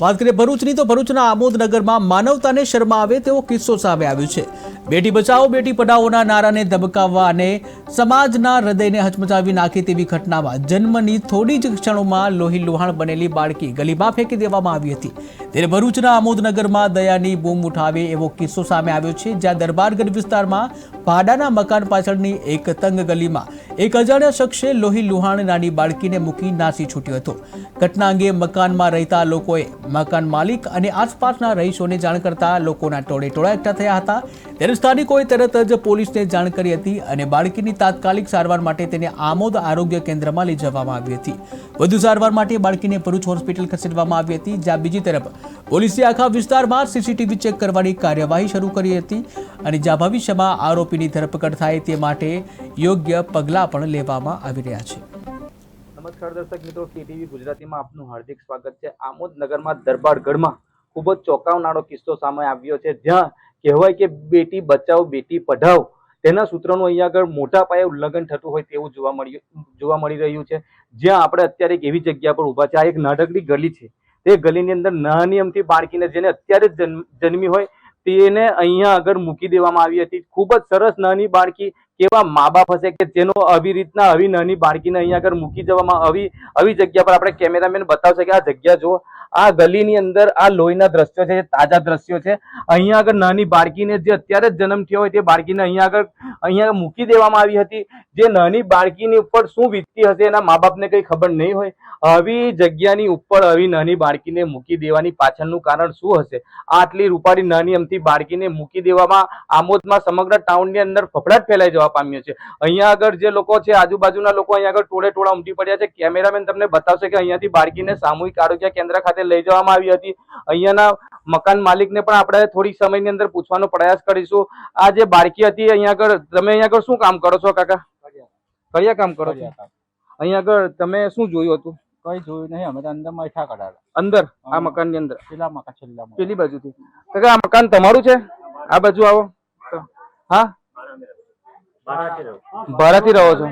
વાત કરીએ ભરૂચની તો ભરૂચના આમોદનગરમાં માનવતાને શર્મા આવે તેવો કિસ્સો સામે આવ્યો છે. બેટી બચાવો, બેટી પઢાઓના નારાને ધબકાવવા અને સમાજના હૃદયને હચમચાવી નાખી તેવી ઘટનામાં જન્મની થોડી જ ક્ષણોમાં લોહી લોહાણ બનેલી બાળકી ગલીમાં ફેંકી દેવામાં આવી હતી. ત્યારે ભરૂચના આમોદનગરમાં દયાની બૂમ ઉઠાવે એવો કિસ્સો સામે આવ્યો છે, જ્યાં દરબારગઢ વિસ્તારમાં ભાડાના મકાન પાછળની એક તંગ ગલીમાં એક અજાણ્યા શખ્સે લોહી લુહાણ નાની બાળકીને મૂકી નાસી છૂટ્યો હતો. ઘટના અંગે મકાનમાં રહેતા લોકોએ મકાન માલિક અને આસપાસના રહીશોને જાણ કરતા લોકોના ટોળે ટોળા એકઠા થયા હતા. ત્યારે સ્થાનિકોએ તરત જ પોલીસને જાણ કરી હતી અને બાળકીની તાત્કાલિક સારવાર માટે તેને આમોદ આરોગ્ય કેન્દ્રમાં લઈ જવામાં આવી હતી. વધુ સારવાર માટે બાળકીને ભરૂચ હોસ્પિટલ ખસેડવામાં આવી હતી, જ્યાં બીજી તરફ પોલીસે આખા વિસ્તારમાં સીસીટીવી ચેક કરવાની કાર્યવાહી શરૂ કરી હતી અને જ્યાં ભવિષ્યમાં આરોપીની ધરપકડ થાય તે માટે યોગ્ય પગલાં પણ લેવામાં આવી રહ્યા છે. નમસ્કાર દર્શક મિત્રો કેટીવી ગુજરાતીમાં આપનું હાર્દિક સ્વાગત છે. આમોદ નગરમાં દરબારગઢમાં ખૂબ જ ચોંકાવનારો કિસ્સો સામે આવ્યો છે, જ્યાં કહેવાય કે બેટી બચાવ, બેટી પઢાઓ તેના સૂત્રનું અહીંયા આગળ મોટા પાયે ઉલ્લંઘન થતું હોય તેવું જોવા મળ્યું, જોવા મળી રહ્યું છે. જ્યાં આપણે અત્યારે એક એવી જગ્યા પર ઊભા છે, આ એક નાટકની ગલી છે. તે ગલીની અંદર નાની અમથી બાળકીને જેને અત્યારે જન્મ- જન્મી હોય તેને અહીંયા આગળ મૂકી દેવામાં આવી હતી. ખૂબ જ સરસ નાની બાળકી કેવા મા બાપ હશે કે જેનો આવી રીતના આવી નાની બાળકીને અહીંયા આગળ મૂકી જવામાં આવી આવી જગ્યા પર આપણે કેમેરામેન બતાવશે કે આ જગ્યા જુઓ, આ ગલીની અંદર આ લોહીના દ્રશ્યો છે જે તાજા દ્રશ્યો છે. અહીંયા આગળ નાની બાળકીને જે અત્યારે જ જન્મ થયો હોય તે બાળકીને અહીંયા આગળ, અહીંયા મૂકી દેવામાં આવી હતી. જે નાની બાળકીની ઉપર શું વીતતી હશે એના મા બાપને કઈ ખબર નહીં હોય. આવી જગ્યાની ઉપર આવી નાની બાળકીને મૂકી દેવાની પાછળનું કારણ શું હશે? આટલી રૂપાળી નાની અમથી બાળકીને મૂકી દેવામાં, આમોદમાં સમગ્ર ટાઉનની અંદર ફફડાટ ફેલાઈ જવા પામ્યો છે. અહીંયા આગળ જે લોકો છે આજુબાજુના લોકો અહીંયા આગળ ટોળે ટોળા ઉમટી પડ્યા છે. કેમેરામેન તમને બતાવશે કે અહીંયાથી બાળકીને સામૂહિક આરોગ્ય કેન્દ્ર ખાતે લઈ જવામાં આવી હતી. અહીંયાના મકાન માલિકને પણ આપણે થોડીક સમયની અંદર પૂછવાનો પ્રયાસ કરીશું. આ જે બાળકી હતી અહીંયા આગળ તમે અહીંયા આગળ શું કામ કરો છો કાકા? કયા કામ કરો છો? અહીંયા આગળ તમે શું જોયું હતું? કઈ જોયું નહીં અમે અંદર મઠા કઢાડા અંદર આ મકાનની અંદર? પેલા મકાન છેલ્લા પેલી બાજુથી. કાકા આ મકાન તમારું છે? આ બાજુ આવો. હા? ભાડાથી રહો છો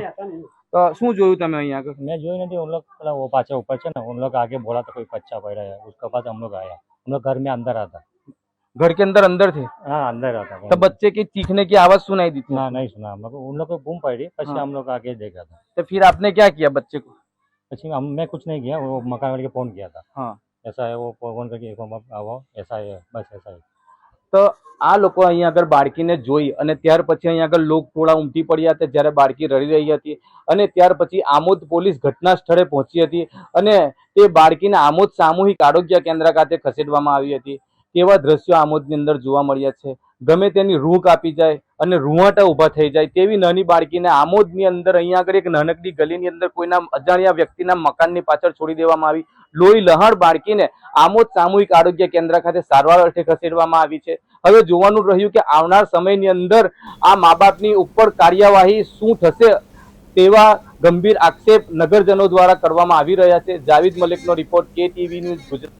તો શું જોયું તમે અહીંયા આગળ मैं जो नहीं उन लोग मतलब वो पाचे ऊपर से ना उन लोग आगे बोला तो कोई बच्चा पड़ रहा है उसके बाद हम लोग आया हम लोग घर में अंदर आता घर के अंदर अंदर थे हाँ अंदर आता तो बच्चे की चीखने की आवाज सुनाई दी थी ना नहीं सुना हम लोग उन लोग को बूम पड़ी પછી हाँ। हम लोग आगे देखा था तो फिर आपने क्या किया बच्चे को પછી हम मैं कुछ नहीं किया वो मकान वाले के फोन किया था हाँ ऐसा है वो फोन करके "एक बार आओ ऐसा है बस ऐसा है તો આ લોકો અહીંયા આગળ બાળકીને જોઈ અને ત્યાર પછી અહીંયા આગળ લોક ટોળા ઉમટી પડ્યા હતા જ્યારે બાળકી રડી રહી હતી અને ત્યાર પછી આમોદ પોલીસ ઘટના સ્થળે પહોંચી હતી અને તે બાળકીને આમોદ સામૂહિક આરોગ્ય કેન્દ્ર ખાતે ખસેડવામાં આવી હતી. તેવા દ્રશ્યો આમોદની અંદર જોવા મળ્યા છે. ગમે તેની રૂહ કાપી જાય અને રૂવાટા ઊભા થઈ જાય તેવી નાની બાળકીને આમોદની અંદર અહીંયા આગળ એક નાનકડી ગલીની અંદર કોઈના અજાણ્યા વ્યક્તિના મકાનની પાછળ છોડી દેવામાં આવી લોહી લહાણ બાળકીને આમોદ સામૂહિક આરોગ્ય કેન્દ્ર ખાતે સારવાર અર્થે ખસેડવામાં આવી છે. હવે જોવાનું રહ્યું કે આવનાર સમયની અંદર આ મા બાપની ઉપર કાર્યવાહી શું થશે તેવા ગંભીર આક્ષેપ નગરજનો દ્વારા કરવામાં આવી રહ્યા છે. જાવિદ મલિકનો રિપોર્ટ કે ટીવી ન્યૂઝ ગુજરાત.